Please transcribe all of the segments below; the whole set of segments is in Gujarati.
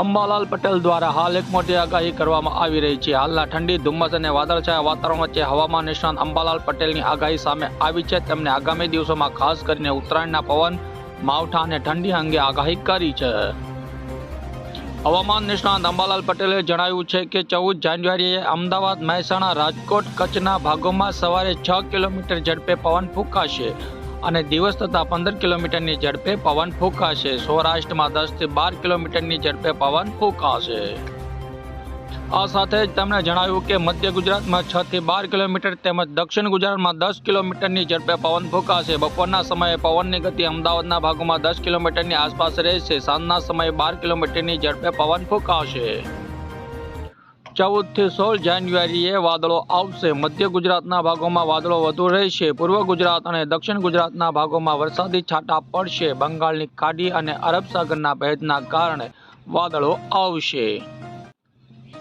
અંબાલાલ પટેલ દ્વારા હાલ એક મોટી આગાહી કરવામાં આવી રહી છે. હાલના ઠંડી, ધુમ્મસ અને વાદળછાયા વાતાવરણ વચ્ચે હવામાન નિષ્ણાંત અંબાલાલ પટેલની આગાહી સામે આવી છે. તેમણે આગામી દિવસોમાં ખાસ કરીને ઉત્તરાયણના પવન, માવઠા અને ઠંડી અંગે આગાહી કરી છે. હવામાન નિષ્ણાંત અંબાલાલ પટેલે જણાવ્યું છે કે, ચૌદ જાન્યુઆરીએ અમદાવાદ, મહેસાણા, રાજકોટ કચ્છના ભાગોમાં સવારે છ કિલોમીટર ઝડપે પવન ફૂંકાશે. અને દિવસ તથા પંદર કિલોમીટરની ઝડપે પવન ફૂંકાશે. સૌરાષ્ટ્રમાં દસથી બાર કિલોમીટરની ઝડપે પવન ફૂંકાશે. આ સાથે જ તેમણે જણાવ્યું કે મધ્ય ગુજરાતમાં છ થી બાર કિલોમીટર તેમજ દક્ષિણ ગુજરાતમાં દસ કિલોમીટરની ઝડપે પવન ફૂંકાશે. બપોરના સમયે પવનની ગતિ અમદાવાદના ભાગોમાં દસ કિલોમીટરની આસપાસ રહેશે. સાંજના સમયે બાર કિલોમીટરની ઝડપે પવન ફૂંકાશે. ચૌદથી સોળ જાન્યુઆરીએ વાદળો આવશે. મધ્ય ગુજરાતના ભાગોમાં વાદળો વધુ રહેશે. પૂર્વ ગુજરાત અને દક્ષિણ ગુજરાતના ભાગોમાં વરસાદી છાંટા પડશે. બંગાળની ખાડી અને અરબ સાગરના ભેજના કારણે વાદળો આવશે.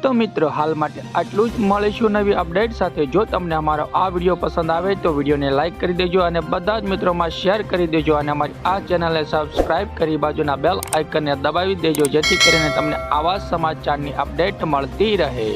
તો મિત્રો, હાલ માટે આટલું જ. મળીશું નવી અપડેટ સાથે. જો તમને અમારો આ વીડિયો પસંદ આવે તો વિડીયોને લાઇક કરી દેજો અને બધા જ મિત્રોમાં શેર કરી દેજો અને અમારી આ ચેનલને સબસ્ક્રાઇબ કરી બાજુના બેલ આઇકનને દબાવી દેજો જેથી કરીને તમને આવા સમાચારની અપડેટ મળતી રહે.